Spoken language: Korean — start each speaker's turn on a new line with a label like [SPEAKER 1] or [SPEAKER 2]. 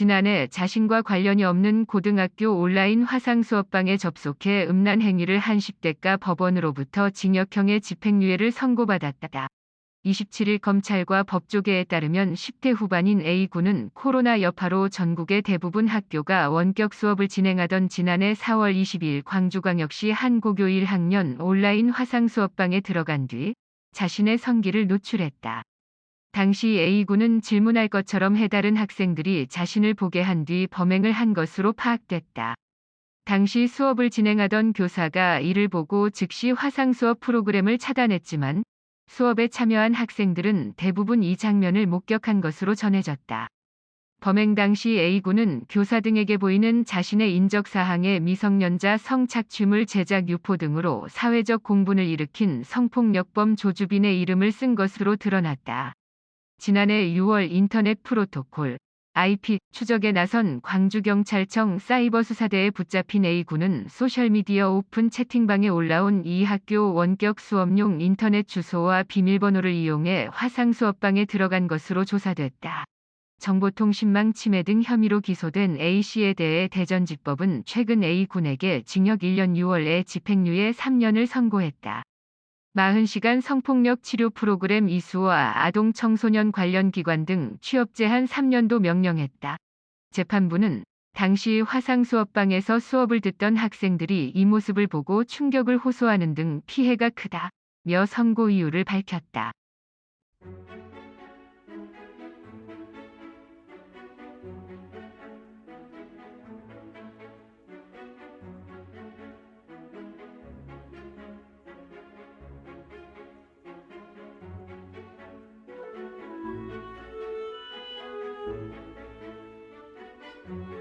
[SPEAKER 1] 지난해 자신과 관련이 없는 고등학교 온라인 화상 수업방에 접속해 음란 행위를 한 10대가 법원으로부터 징역형의 집행유예를 선고받았다. 27일 검찰과 법조계에 따르면 10대 후반인 A군은 코로나 여파로 전국의 대부분 학교가 원격 수업을 진행하던 지난해 4월 22일 광주광역시 한 고교 1학년 온라인 화상 수업방에 들어간 뒤 자신의 성기를 노출했다. 당시 A군은 질문할 것처럼 해다른 학생들이 자신을 보게 한 뒤 범행을 한 것으로 파악됐다. 당시 수업을 진행하던 교사가 이를 보고 즉시 화상 수업 프로그램을 차단했지만 수업에 참여한 학생들은 대부분 이 장면을 목격한 것으로 전해졌다. 범행 당시 A군은 교사 등에게 보이는 자신의 인적 사항의 미성년자 성착취물 제작 유포 등으로 사회적 공분을 일으킨 성폭력범 조주빈의 이름을 쓴 것으로 드러났다. 지난해 6월 인터넷 프로토콜 IP 추적에 나선 광주경찰청 사이버수사대에 붙잡힌 A군은 소셜미디어 오픈 채팅방에 올라온 이 학교 원격 수업용 인터넷 주소와 비밀번호를 이용해 화상 수업방에 들어간 것으로 조사됐다. 정보통신망 침해 등 혐의로 기소된 A씨에 대해 대전지법은 최근 A군에게 징역 1년 6월에 집행유예 3년을 선고했다. 40시간 성폭력 치료 프로그램 이수와 아동 청소년 관련 기관 등 취업 제한 3년도 명령했다. 재판부는 당시 화상 수업방에서 수업을 듣던 학생들이 이 모습을 보고 충격을 호소하는 등 피해가 크다 며 선고 이유를 밝혔다. thank you